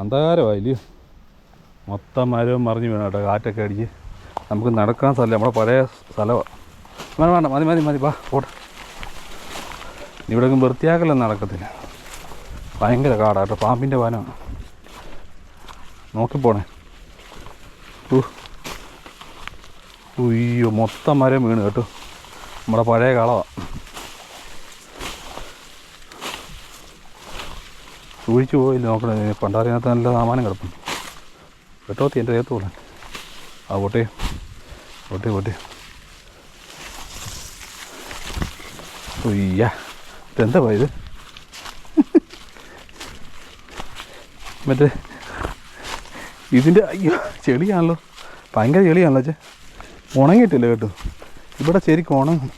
അന്ധകാരമായില്ലയോ മൊത്തം മരവും മറിഞ്ഞു വീണ കേട്ടോ കാറ്റൊക്കെ അടിച്ച്. നമുക്ക് നടക്കാൻ സ്ഥലം നമ്മുടെ പഴയ സ്ഥലമാണ് വേണം വേണ്ട മതി മതി മതി വാ പോട്ടെ. ഇവിടെ വൃത്തിയാക്കലൊന്നും നടക്കത്തില്ല. ഭയങ്കര കാടാ കേട്ടോ പാമ്പിന്റെ വനമാണ്. നോക്കിപ്പോണേ ഉയ്യോ മൊത്തം മരം വീണ് കേട്ടോ. നമ്മുടെ പഴയ കളമാണ് സൂക്ഷിച്ചു പോയില്ല നോക്കണേ പണ്ടാറിനകത്ത് നല്ല സാമാനം കിടപ്പുണ്ട്. വെട്ടോത്തി എന്റെ ദേഹത്ത് പോലെ ആ പൊട്ടി. പൊട്ടി പൊട്ടി. ഉയ്യ. ഇതെന്താ പോയത്? മറ്റേ ഇതിന്റെ അയ്യോ ചെളിയാണല്ലോ. ഭയങ്കര ചെളിയാണല്ലോ ചേ ഉണങ്ങിയിട്ടില്ല കേട്ടോ. ഇവിടെ ശരിക്കും ഉണങ്ങും.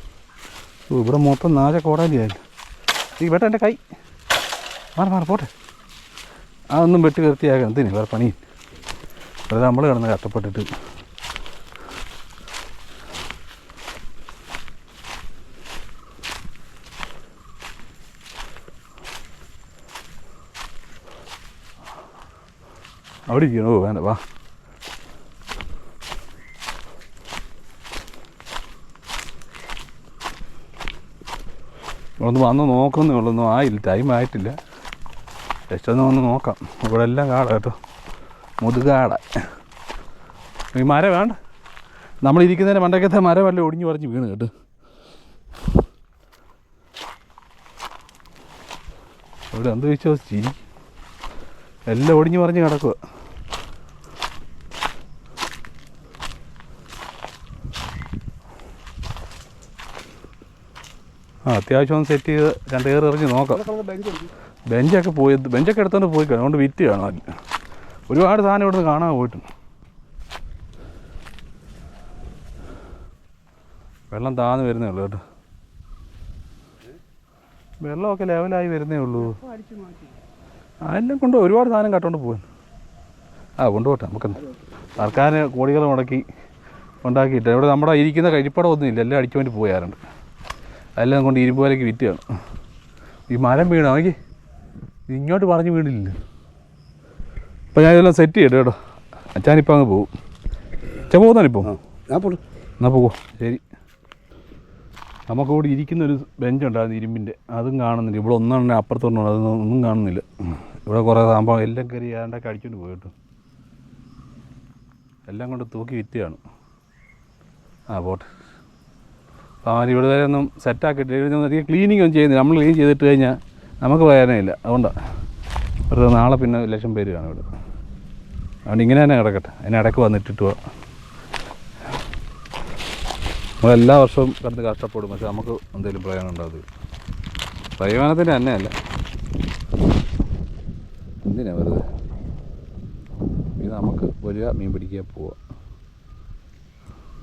ഇവിടെ മൊത്തം നാശ കോടാലിയായില്ല ഈ വേട്ട എന്റെ കൈ. മാറി മാറി പോട്ടെ. അതൊന്നും വെട്ടി വൃത്തിയാക്കാം എന്തിന്? വേറെ പണി. വെറുതെ നമ്മൾ കിടന്ന് കഷ്ടപ്പെട്ടിട്ട്. അവിടെ ഇരിക്കണോ? വേണ്ട വാ. ഒന്ന് വന്ന് നോക്കുന്നേ ഉള്ളൂ. ഒന്നും ആയില്ല. ടൈം ആയിട്ടില്ല. ജസ്റ്റ് ഒന്ന് വന്ന് നോക്കാം. ഇവിടെ എല്ലാം കാട കേട്ടോ. മുതുകാട. ഈ മരം വേണ്ട. നമ്മൾ ഇരിക്കുന്നതിന്റെ മണ്ടക്കത്തെ മരം വല്ല ഒടിഞ്ഞു പറഞ്ഞ് വീണ് കേട്ടോ. ഇവിടെ എന്ത് വിശ്വസിച്ച് എല്ലാം ഒടിഞ്ഞു പറഞ്ഞ് കിടക്കുക ആ അത്യാവശ്യം ഒന്ന് സെറ്റ് ചെയ്ത് രണ്ട് കയറി ഇറങ്ങി നോക്കാം. ബെഞ്ചൊക്കെ പോയി ബെഞ്ചൊക്കെ എടുത്തോണ്ട് പോയി അതുകൊണ്ട് വിറ്റ് കാണാൻ ഒരുപാട് സാധനം ഇവിടുന്ന് കാണാൻ പോയിട്ടുണ്ട്. വെള്ളം താന്ന് വരുന്നേ ഉള്ളൂ കേട്ടോ. വെള്ളമൊക്കെ ലെവലായി വരുന്നേ ഉള്ളൂ. അതിനെ കൊണ്ട് ഒരുപാട് സാധനം കട്ടുകൊണ്ട് പോകുന്നു ആ കൊണ്ടുപോട്ടെ നമുക്കെന്താ? സർക്കാർ കോടികൾ മുടക്കി ഉണ്ടാക്കിയിട്ട്. ഇവിടെ നമ്മുടെ ഇരിക്കുന്ന കഴിപ്പടം ഒന്നുമില്ല എല്ലാം അടിച്ചു പോയാറുണ്ട് അതെല്ലാം കൊണ്ട് ഇരുമ്പ് വിലയ്ക്ക് വിറ്റുകയാണ് ഈ മരം വീണോ? നോക്കി. ഇങ്ങോട്ട് പറഞ്ഞു വീണില്ല. അപ്പം ഞാൻ ഇതെല്ലാം സെറ്റ് ചെയ്യട്ടെ കേട്ടോ. അച്ഛാനിപ്പോൾ അങ്ങ് പോകും അച്ഛൻ പോകുന്നാണിപ്പോൾ ഞാൻ പോകും എന്നാൽ പോകുമോ ശരി. നമുക്കിവിടെ ഇരിക്കുന്ന ഒരു ബെഞ്ച് ഉണ്ടായിരുന്നു ഇരുമ്പിന്റെ. അതും കാണുന്നില്ല. ഇവിടെ ഒന്നാണ് അപ്പുറത്തൊന്നും അതൊന്നും ഒന്നും കാണുന്നില്ല. ഇവിടെ കുറേ സാമ്പാ എല്ലാം കയറി ഏതാണ്ടൊക്കെ അടിച്ചുകൊണ്ട് പോയി കേട്ടോ. എല്ലാം കൊണ്ട് തൂക്കി വിറ്റുകയാണ് ആ പോട്ടെ. അപ്പോൾ അവൻ ഇവിടെ വരെ ഒന്നും സെറ്റാക്കിയിട്ട് ഇവിടെ അധികം ക്ലീനിങ് ഒന്നും ചെയ്യുന്നില്ല. നമ്മൾ ക്ലീൻ ചെയ്തിട്ട് കഴിഞ്ഞാൽ നമുക്ക് പ്രയോജനമില്ല അതുകൊണ്ടാണ് വെറുതെ നാളെ പിന്നെ ലക്ഷം പേര് കാണും ഇവിടെ. അതുകൊണ്ട് ഇങ്ങനെ തന്നെ കിടക്കട്ടെ അതിന് ഇടയ്ക്ക് വന്നിട്ടിട്ട് പോവാം നമ്മൾ എല്ലാ വർഷവും കിടന്ന് കഷ്ടപ്പെടും. പക്ഷെ നമുക്ക് എന്തെങ്കിലും പ്രയോജനം ഉണ്ടാകും പ്രയോജനത്തിന്റെ തന്നെയല്ല. എന്തിനാ വെറുതെ? ഇത് നമുക്ക് വരിക മീൻ പിടിക്കാൻ പോവുക.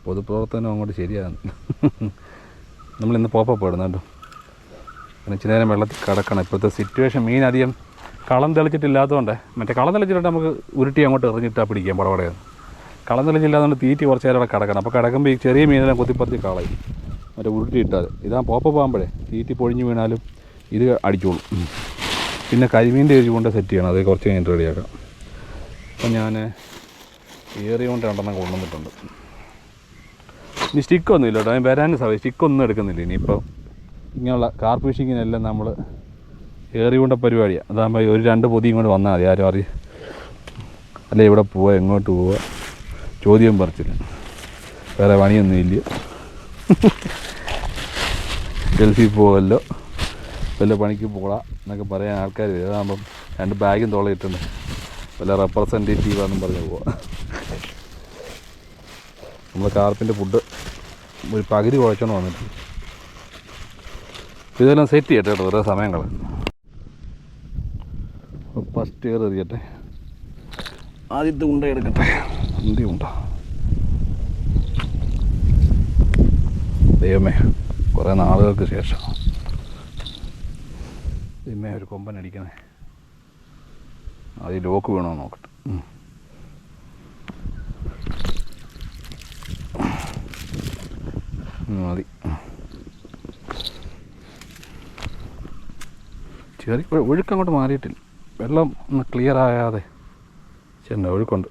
പൊതുപ്രവർത്തനം അങ്ങോട്ട് ശരിയാകുന്നു നമ്മളിന്ന് പോപ്പ പോയിടുന്നു കേട്ടോ ഇച്ചിരി നേരം വെള്ളത്തിൽ കിടക്കണം. ഇപ്പോഴത്തെ സിറ്റുവേഷൻ മീൻ അധികം കളം തെളിച്ചിട്ടില്ലാത്തതുകൊണ്ട് മറ്റേ കളം തെളിച്ചിട്ട് നമുക്ക് ഉരുട്ടി അങ്ങോട്ട് എറിഞ്ഞിട്ടാൽ പിടിക്കാം പടപടയെന്ന്. കളം തെളിച്ചില്ലാത്തതുകൊണ്ട് തീറ്റി കുറച്ച് നേരം അവിടെ കിടക്കണം. അപ്പോൾ കിടക്കുമ്പോൾ ഈ ചെറിയ മീനെല്ലാം കുത്തിപ്പറിച്ച് കളയും. മറ്റേ ഉരുട്ടി ഇട്ടാൽ ഇതാ പോപ്പ പോകുമ്പോഴേ തീറ്റി പൊഴിഞ്ഞ് വീണാലും ഇത് അടിച്ചോളും. പിന്നെ കരിമീന്റെ എരിവ് കൊണ്ട് സെറ്റ് ചെയ്യണം. അത് കുറച്ച് കഴിഞ്ഞിട്ട് റെഡിയാക്കാം അപ്പം ഞാൻ ഏറി കൊണ്ട് രണ്ടെണ്ണം കൊണ്ടുവന്നിട്ടുണ്ട്. ഇനി സ്റ്റിക്കൊന്നും ഇല്ല കേട്ടോ. ഞാൻ വരാൻ സമയം സ്റ്റിക്കൊന്നും എടുക്കുന്നില്ല ഇനിയിപ്പോൾ ഇങ്ങനെയുള്ള കാർപ്പ് ഫിഷിങ്ങിനെല്ലാം നമ്മൾ കയറി കൊണ്ട പരിപാടിയാണ് അതാകുമ്പോൾ ഒരു രണ്ട് പൊതി ഇങ്ങോട്ട് വന്നാൽ മതി. ആരും അറിയ അല്ലെ ഇവിടെ പോവുക എങ്ങോട്ട് പോവുക ചോദ്യം പറിച്ചില്ല വേറെ പണിയൊന്നും ഇല്ല. ഗൾഫിൽ പോവല്ലോ. വല്ല പണിക്ക് പോകാം എന്നൊക്കെ പറയാൻ ആൾക്കാർ ഇതാകുമ്പം രണ്ട് ബാഗും തോളയിട്ടുണ്ട് വല്ല റെപ്രസെന്റേറ്റീവ് ആണെന്നും പറഞ്ഞ് പോവാം. നമ്മൾ കാർപ്പിന്റെ ഫുഡ് ഒരു പകുതി കുഴച്ചോണ്ട് വന്നിട്ട് ഇതെല്ലാം സെറ്റ് ചെയ്യട്ടെ കേട്ടോ ഓരോ സമയങ്ങൾ ഫസ്റ്റ് ഇയർ എറിയട്ടെ ആദ്യത്തെ ഉണ്ട എടുക്കട്ടെ. എന്തി ഉണ്ട. ദൈവമേ കുറേ നാളുകൾക്ക് ശേഷം. ദൈവമേ ഒരു കൊമ്പൻ അടിക്കണേ. ആദ്യം ലോക്ക് വീണോ നോക്കട്ടെ. മതി. ചെറിയ ഒഴുക്ക് അങ്ങോട്ട് മാറിയിട്ടില്ല. വെള്ളം ഒന്ന് ക്ലിയർ ആകാതെ ചെന്ന ഒഴുക്കുണ്ട്.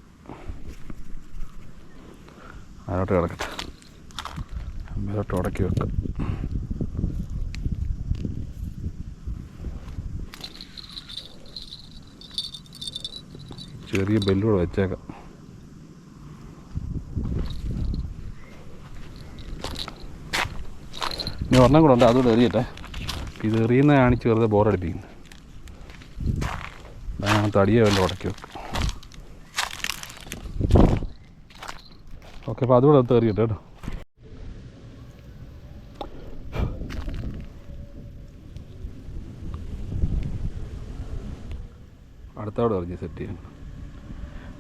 അതിനോട്ട് കിടക്കട്ടെ. അമ്പലോട്ട് ഉടക്കി വെക്കാം. ചെറിയ ബെല്ലൂടെ വെച്ചേക്കാം. ഇനി ഒരെണ്ണം കൂടെ ഉണ്ട് അതുകൂടെ എറിയട്ടെ. ഇത് എറിയുന്ന കാണിച്ച് വെറുതെ ബോറടിപ്പിക്കുന്നു ഞാൻ തടിയെ വല്ല ഉടക്കി വെക്കും. ഓക്കെ അപ്പോൾ അതുകൂടെ എടുത്ത് എറിയട്ടെ കേട്ടോ. അടുത്തവിടെ എറിഞ്ഞ് സെറ്റ് ചെയ്യണം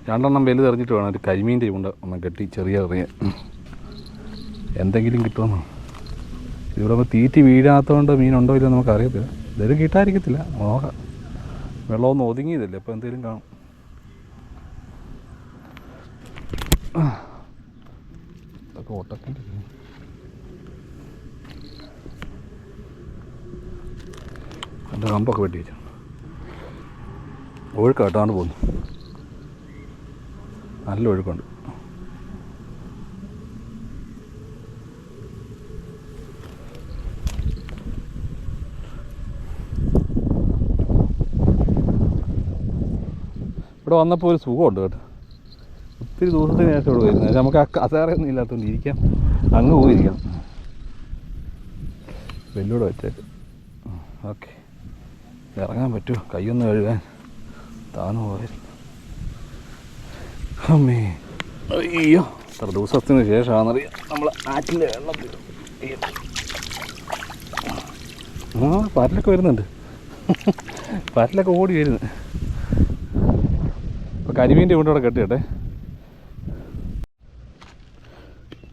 രണ്ടെണ്ണം വലുതെറിഞ്ഞിട്ട് വേണം ഒരു കരിമീന്റെ ഉണ്ട് ഒന്ന് കെട്ടി ചെറിയ എറിയാൻ. എന്തെങ്കിലും കിട്ടുമെന്നോ? ഇവിടെ ഇപ്പോൾ തീറ്റി വീഴാത്തതുകൊണ്ട് മീനുണ്ടോ ഇല്ലയോ നമുക്ക് അറിയത്തില്ല എന്തായാലും കിട്ടാതിരിക്കത്തില്ല. നോക്കാം. വെള്ളമൊന്നും ഒതുങ്ങിയതല്ലേ? അപ്പോൾ എന്തെങ്കിലും കാണും. ഇതൊക്കെ ഒട്ടക്കന്റെ എന്റെ കമ്പൊക്കെ വെട്ടി വെച്ചു. ഒഴുക്കാട്ടാണ്ട് പോകുന്നു. നല്ല ഒഴുക്കുണ്ട്. ഇവിടെ വന്നപ്പോൾ ഒരു സുഖമുണ്ട് കേട്ടോ. ഒത്തിരി ദിവസത്തിന് ശേഷം ഇവിടെ വരുന്നത്. നമുക്ക് ആ കസേറയൊന്നും ഇല്ലാത്തതുകൊണ്ട് ഇരിക്കാം. അങ്ങ് പോയിരിക്കാം വെല്ലൂടെ വെച്ചേക്ക്. ഓക്കെ. ഇറങ്ങാൻ പറ്റുമോ? കൈയൊന്ന് കഴുകാൻ. താന്നു പോയായിരുന്നു അമ്മേ. അയ്യോ. എത്ര ദിവസത്തിന് ശേഷമാണെന്നറിയാം. നമ്മൾ ആറ്റിന്റെ വെള്ളം ആ പാറ്റിലൊക്കെ വരുന്നുണ്ട്. പാറ്റിലൊക്കെ ഓടി വരുന്നു. കരിമീന്റെ കൊണ്ട് ഇവിടെ കെട്ടിയട്ടെ.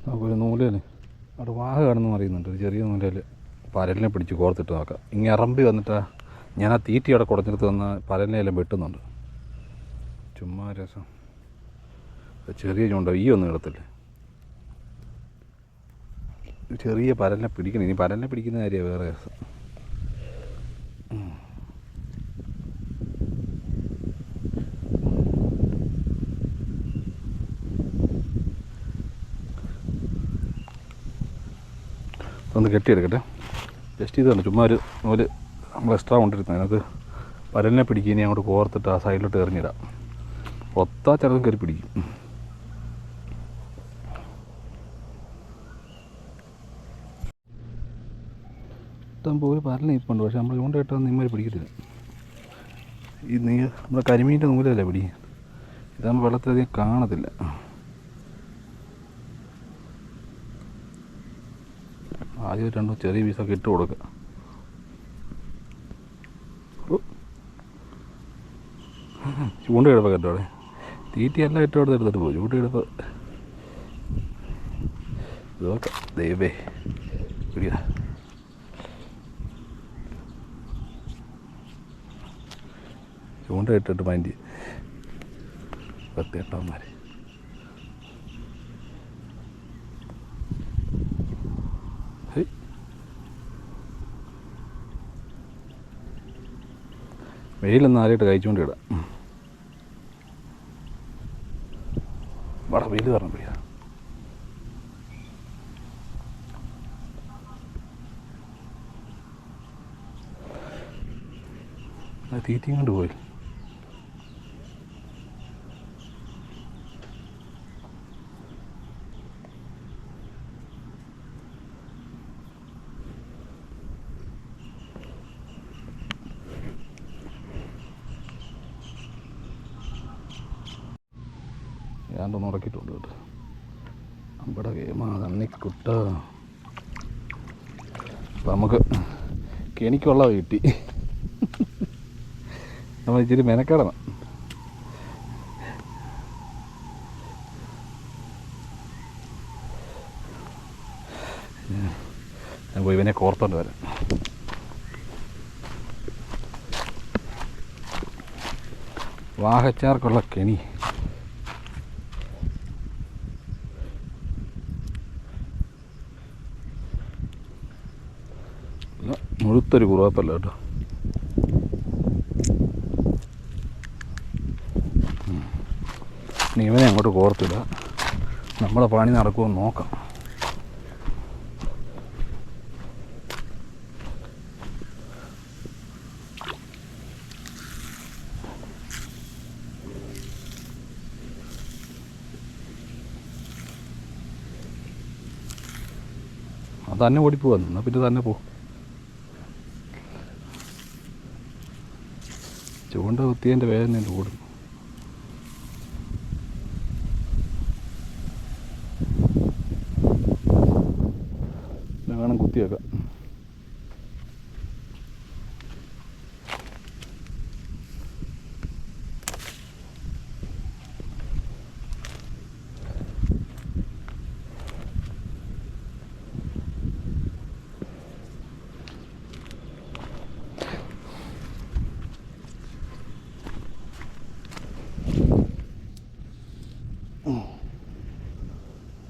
നമുക്കൊരു നൂലല്ലേ അവിടെ വാഹ കാണുന്നു അറിയുന്നുണ്ട് ഒരു ചെറിയ നൂലയിൽ പരലിനെ പിടിച്ച് കോർത്തിട്ട് നോക്കാം. ഇങ്ങനെ ഇറമ്പി വന്നിട്ടാ ഞാൻ ആ തീറ്റി അവിടെ കുടഞ്ഞെടുത്ത് വന്ന പരലിനെ എല്ലാം വെട്ടുന്നുണ്ട്. ചുമ്മാ രസം. ചെറിയ ചൂണ്ട? ഈ ഒന്നും കിടത്തില്ലേ ചെറിയ പരലിനെ പിടിക്കണം. ഇനി പരലിനെ പിടിക്കുന്ന കാര്യമാണ് വേറെ രസം. ഒന്ന് കെട്ടിയെടുക്കട്ടെ. ജസ്റ്റ് ഇതാണ് ചുമ്മാ ഒരു നൂൽ നമ്മൾ എക്സ്ട്രാ കൊണ്ടിരുന്നത് അതിനകത്ത് പരലിനെ പിടിക്കുക ഇനി അങ്ങോട്ട് കോർത്തിട്ട് ആ സൈഡിലോട്ട് എറിഞ്ഞിടാം. ഒത്താ ചിലതും കയറി പിടിക്കും. ഇഷ്ടം പോലെ പരലിനെ ഇപ്പുണ്ട് പക്ഷെ നമ്മൾ ചൂണ്ട ഇട്ടാൽ നിമ്മൽ പിടിക്കത്തില്ല. ഈ നീ നമ്മുടെ കരിമീന്റെ നൂലല്ലേ പിടി ഇതാകുമ്പോൾ വെള്ളത്തിലധികം കാണത്തില്ല. ആദ്യം രണ്ടും ചെറിയ പീസൊക്കെ ഇട്ട് കൊടുക്കുക. ചൂണ്ട കിടപ്പ് കേട്ടോ അവിടെ? തീറ്റയെല്ലാം ഇട്ട് കൊടുത്ത് എടുത്തിട്ട് പോകും ചൂണ്ട കിടപ്പ് ഇതൊക്കെ ദൈവേ പിടിയാ ചൂണ്ട ഇട്ടിട്ട് മൈൻഡ് പത്തേട്ടന്മാർ ഹേയ് വെയിലൊന്നും ആരെയിട്ട് കഴിച്ചുകൊണ്ട് ഇടാം വട വെയിൽ പറഞ്ഞു പ്രിയ തീറ്റയും കൊണ്ട് പോയി ഞാനൊന്ന് ഉറക്കിയിട്ടുണ്ട് കേട്ടോ നമ്മുടെ ഗെയിമാ കണ്ണിക്കുട്ട അപ്പം നമുക്ക് കെണിക്കുള്ള കിട്ടി നമ്മൾ ഇച്ചിരി മെനക്കെടണം. ഞാൻ പോയി ഇവനെ കോർത്തോണ്ട് വരാം. വാഹച്ചാർക്കുള്ള കെണി അല്ല, മുഴുത്തൊരു കുറവപ്പല്ല കേട്ടോ. ഇവനെ അങ്ങോട്ട് കോർത്തില്ല നമ്മളെ പണി നടക്കുമോ നോക്കാം. തന്നെ ഓടിപ്പോവാ. എന്നാൽ പിന്നെ തന്നെ പോ. ചൂണ്ട കുത്തിയതിന്റെ വേദന ഓടും പിന്നെ വേണം കുത്തിയേക്കാം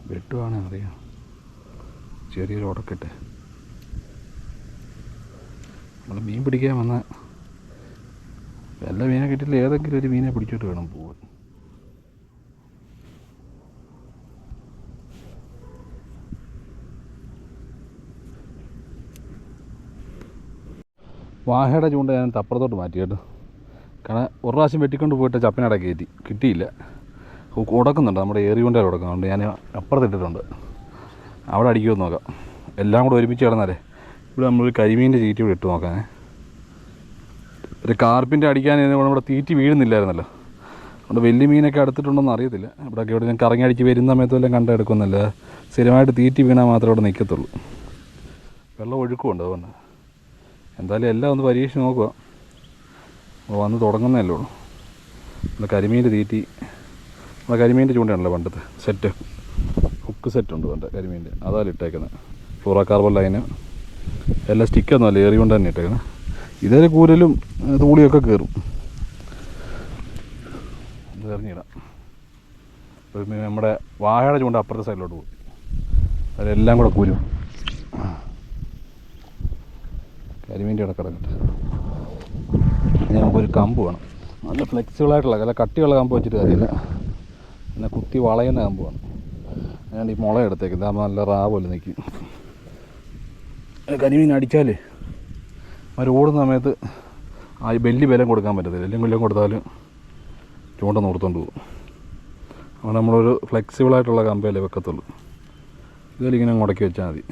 വെട്ടുവാണെ അറിയാം ചെറിയൊരു ഉടക്കിട്ട് നമ്മൾ മീൻ പിടിക്കാൻ വന്ന വല്ല മീനെ കിട്ടില്ല ഏതെങ്കിലും ഒരു മീനെ പിടിച്ചിട്ട് വേണം പോവാൻ. വാഹയുടെ ചൂണ്ട ഞാൻ തപ്പുറത്തോട്ട് മാറ്റി കേട്ടോ. കാരണം ഒരു പ്രാവശ്യം വെട്ടിക്കൊണ്ട് പോയിട്ട് ചപ്പിനട കയറ്റി. കിട്ടിയില്ല. ഉടക്കുന്നുണ്ട്. നമ്മുടെ ഏറി കൊണ്ടേ ഉടക്കുന്നുണ്ട്. ഞാൻ അപ്പുറത്തിട്ടിട്ടുണ്ട് അവിടെ അടിക്കുമെന്ന് നോക്കാം. എല്ലാം കൂടെ ഒരുമിച്ച് കിടന്നാലേ. ഇവിടെ നമ്മളൊരു കരിമീന്റെ ചീറ്റി ഇവിടെ ഇട്ട് നോക്കാനേ ഒരു കാർപ്പിന്റെ അടിക്കാൻ ഇവിടെ തീറ്റി വീഴുന്നില്ലായിരുന്നല്ലോ. അതുകൊണ്ട് വലിയ മീനൊക്കെ അടുത്തിട്ടുണ്ടോന്ന് അറിയത്തില്ല. ഇവിടെ ഇവിടെ ഞാൻ കറങ്ങി അടിച്ച് വരുന്ന സമയത്ത് വല്ലതും കണ്ടെടുക്കുന്നില്ല സ്ഥിരമായിട്ട് തീറ്റി വീണാൽ മാത്രമേ ഇവിടെ നിൽക്കത്തുള്ളൂ. വെള്ളം ഒഴുക്കുമുണ്ട് അതുകൊണ്ട്. എന്തായാലും എല്ലാം ഒന്ന് പരീക്ഷിച്ച് നോക്കുക. വന്ന് തുടങ്ങുന്നതല്ലേ ഉള്ളൂ. നമ്മുടെ കരിമീന്റെ തീറ്റി. നമ്മുടെ കരിമീന്റെ ചൂണ്ടയാണല്ലോ പണ്ടത്തെ സെറ്റ്. ഹുക്ക് സെറ്റ് ഉണ്ട് എന്റെ കരിമീന്റെ. അതാണ് ഇട്ടേക്കുന്നത് ഫ്ലൂറ കാർബൺ ലൈന് എല്ലാം സ്റ്റിക്കൊന്നും അല്ല ഏറി കൊണ്ട് തന്നെ ഇട്ടേക്കുന്നത് ഇതേ കൂരലും തൂളിയൊക്കെ കയറും എറിഞ്ഞിടാം. നമ്മുടെ വാഴയുടെ ചൂണ്ട അപ്പുറത്തെ സൈഡിലോട്ട് പോയി. അതിലെല്ലാം കൂടെ കൂരും. കരിമീന്റെ ഇടക്കിടക്കട്ടെ ഇനി നമുക്കൊരു കമ്പ് വേണം. നല്ല ഫ്ലെക്സിബിളായിട്ടുള്ള നല്ല കട്ടിയുള്ള കമ്പ് വെച്ചിട്ട് കാര്യമില്ല. പിന്നെ കുത്തി വളയുന്ന കമ്പ് വേണം. ഞാൻ ഈ മുള എടുത്തേക്ക് ഇതാകുമ്പോൾ നല്ല റാ പോലെ നിൽക്കും കരിമീൻ അടിച്ചാൽ അവർ ഓടുന്ന സമയത്ത് ആ വലിയ ബലം കൊടുക്കാൻ പറ്റത്തില്ല. എല്ലാം കൊല്ലം കൊടുത്താൽ ചൂണ്ട നിർത്തോണ്ട് പോകും. അപ്പോൾ നമ്മളൊരു ഫ്ലെക്സിബിളായിട്ടുള്ള കമ്പയല്ലേ വെക്കത്തുള്ളൂ. ഇതിലിങ്ങനെ മുടക്കി വെച്ചാൽ മതി.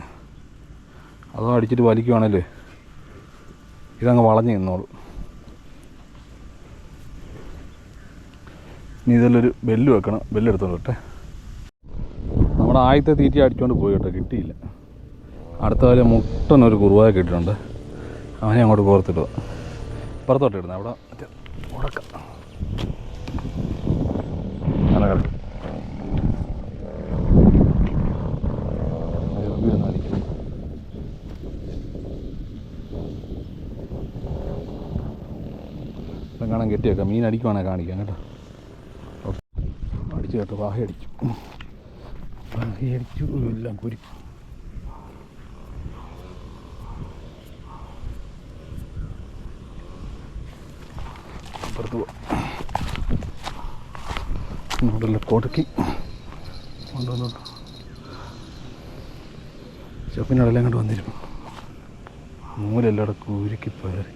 അതോ അടിച്ചിട്ട് വലിക്കുവാണല്ലേ ഇതങ്ങ് വളഞ്ഞ് നിന്നോളൂ. ഇനി ഇതിലൊരു ബെല്ല് വെക്കണം. ബെല്ല് കേട്ടെ നമ്മുടെ ആദ്യത്തെ തീറ്റ അടിച്ചുകൊണ്ട് പോയി കേട്ടോ കിട്ടിയില്ല. അടുത്ത കാലം മുട്ടനൊരു കുറുവായ കിട്ടിയിട്ടുണ്ട്. അവനെ അങ്ങോട്ട് കോർത്തിടുക. പുറത്തോട്ട് ഇടുന്നത് അവിടെ മറ്റേ ഉടക്ക കാണാൻ കെട്ടിയേക്കാം. മീൻ അടിക്കുവാണെങ്കിൽ കാണിക്കാം കേട്ടോ. അടിച്ചു കേട്ടോ വാഹ അടിച്ചു. എല്ലാം കുരി അപ്പുറത്ത് ഇങ്ങോട്ടുള്ള കൊടുക്കി. കൊണ്ടുവന്നോട്ട്. വന്നിരുന്നു മൂലെല്ലാം കുരുക്കി പേറി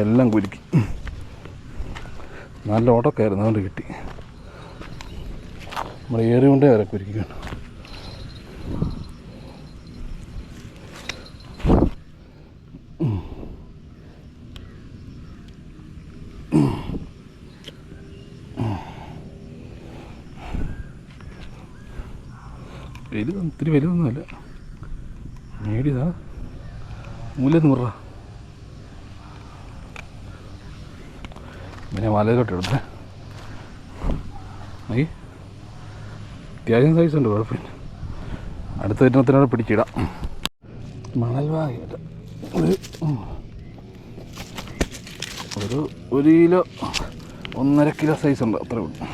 എല്ലാം കുരുക്കി നല്ല ഓട്ടമൊക്കെയായിരുന്നു അതുകൊണ്ട് കിട്ടി. നമ്മൾ ഏറി കൊണ്ടേ വരെ കുരുക്കിക്കണം വലുതൊന്നും ഇത്തിരി വലുതൊന്നുമല്ല. മേടിയതാ. മൂല്യം നൂറ മലയിലോട്ട് എടുത്തേ ഈ അത്യാവശ്യം സൈസ് ഉണ്ട് കുഴപ്പമില്ല. അടുത്ത വരുന്നത്തിനോട് പിടിച്ചിടാം. മണൽ വാങ്ങിയിട്ട് ഒരു ഒരു ഒരു കിലോ ഒന്നര കിലോ സൈസ് ഉണ്ട് അത്രേ ഉള്ളൂ.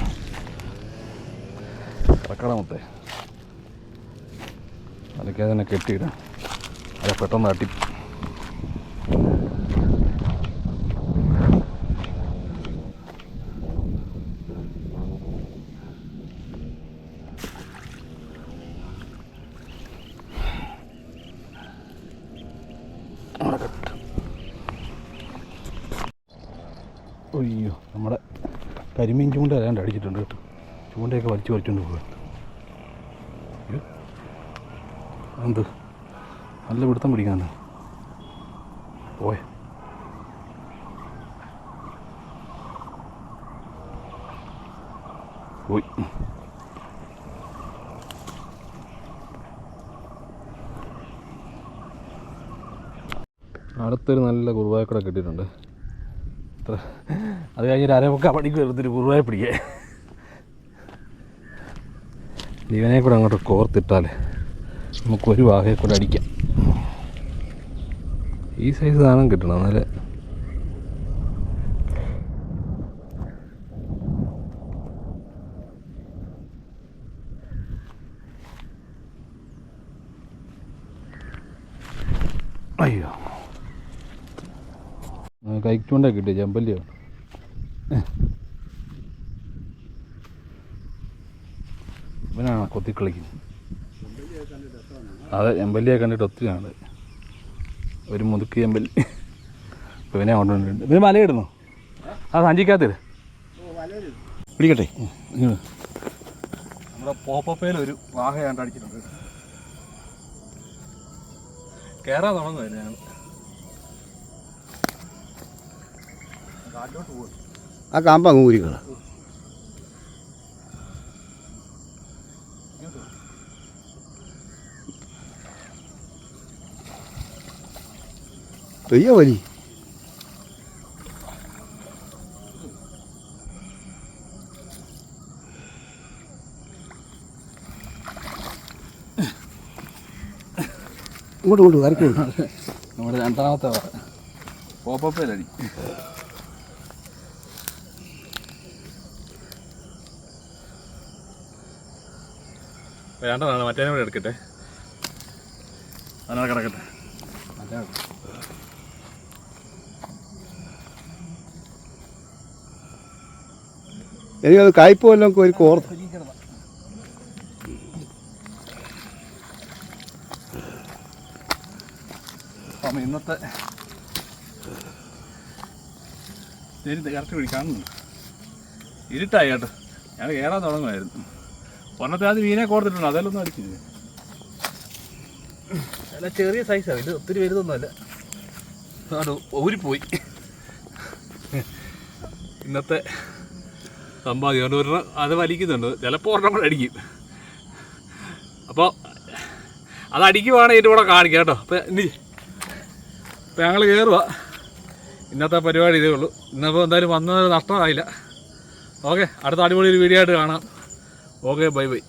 കിടക്കട മൊത്തേ. അതൊക്കെ അതിനെ കെട്ടിയിടാം. അത് പെട്ടെന്ന് തട്ടി അയ്യോ നമ്മുടെ കരിമീൻ ചൂണ്ട അല്ലാണ്ട് അടിച്ചിട്ടുണ്ട് കേട്ടോ. ചൂണ്ടയൊക്കെ വലിച്ചു വലിച്ചുകൊണ്ട് പോകുക എന്ത് നല്ല പിടുത്തം പിടിക്കാന്ന് പോയ. പോയി. അടുത്തൊരു നല്ല കുറുവായക്കട കിട്ടിയിട്ടുണ്ട്. അത്ര. അത് കഴിഞ്ഞൊരു അരമുക്കാ പണിക്ക് വരുന്നൊരു കുറുവായി പിടിക്കേ. ഇവനെ കൂടെ അങ്ങോട്ട് കോർത്തിട്ടാൽ നമുക്ക് ഒരു വാഹയെ കൂടെ അടിക്കാം. ഈ സൈസ് സാധനം കിട്ടണം എന്നാലേ അയ്യോ കൈക്കൊണ്ടേ കിട്ടിയ? ചെമ്പല്ലിയോ? ഇവനാണ് കൊത്തിക്കളിക്കുന്നത് അതെ ചെമ്പല്ലിയെ കണ്ടിട്ട് ഒത്തിരി ആണ് ഒരു മുതുക്ക് ചെമ്പല്ലി. ഇവനെ കൊണ്ടുവന്നിട്ടുണ്ട് ഇവന് മലയിടുന്നു. ആ സഞ്ചിക്കാത്തത് പിടിക്കട്ടെ. നമ്മുടെ പോപ്പപ്പയിൽ ഒരു വാഹ കണ്ടടിച്ചിട്ടുണ്ട് കയറാൻ തുടങ്ങുന്നു ഞങ്ങൾ ആ കാമ്പ് അങ്ങ് ഊരിക്കള. പെയ്യ വലി? ഇങ്ങോട്ട് ഇങ്ങോട്ട് കരക്കുണ്ട് നമ്മുടെ രണ്ടാമത്തെ വാഹ വേണ്ടതാണ് മറ്റേ കൂടെ എടുക്കട്ടെ. അതിനെ കിടക്കട്ടെ. എനിക്കത് കായ്പ വല്ലതും കോരി കോർത്ത് അപ്പം ഇന്നത്തെ ശരി കറക്റ്റ് പിടി കാണുന്നു ഇരുട്ടായി കേട്ടോ. ഞാൻ കയറാൻ തുടങ്ങുമായിരുന്നു. ഒന്നത്തെ അത് മീനെ കോർത്തിട്ടുണ്ട്. അതെല്ലാം അടിക്കില്ല അല്ല ചെറിയ സൈസാണ് ഇത് ഒത്തിരി വലുതൊന്നുമല്ല. അത് ഊരിപ്പോയി. ഇന്നത്തെ സമ്പാദ്യം അതുകൊണ്ട് ഒരെണ്ണം അത് വലിക്കുന്നുണ്ട്. ചിലപ്പോൾ ഒരെണ്ണം കൂടെ അടിക്കും. അപ്പോൾ അത് അടിക്കുവാണ് എന്റെ കൂടെ കാണിക്കാം കേട്ടോ. അപ്പം ഇനി ഇപ്പം ഞങ്ങൾ കയറുക ഇന്നത്തെ പരിപാടി ഇതേ ഉള്ളൂ. ഇന്നിപ്പോൾ എന്തായാലും വന്നത് നഷ്ടമായില്ല. ഓക്കെ അടുത്ത അടിപൊളി ഒരു വീഡിയോ ആയിട്ട് കാണാം. Okay bye bye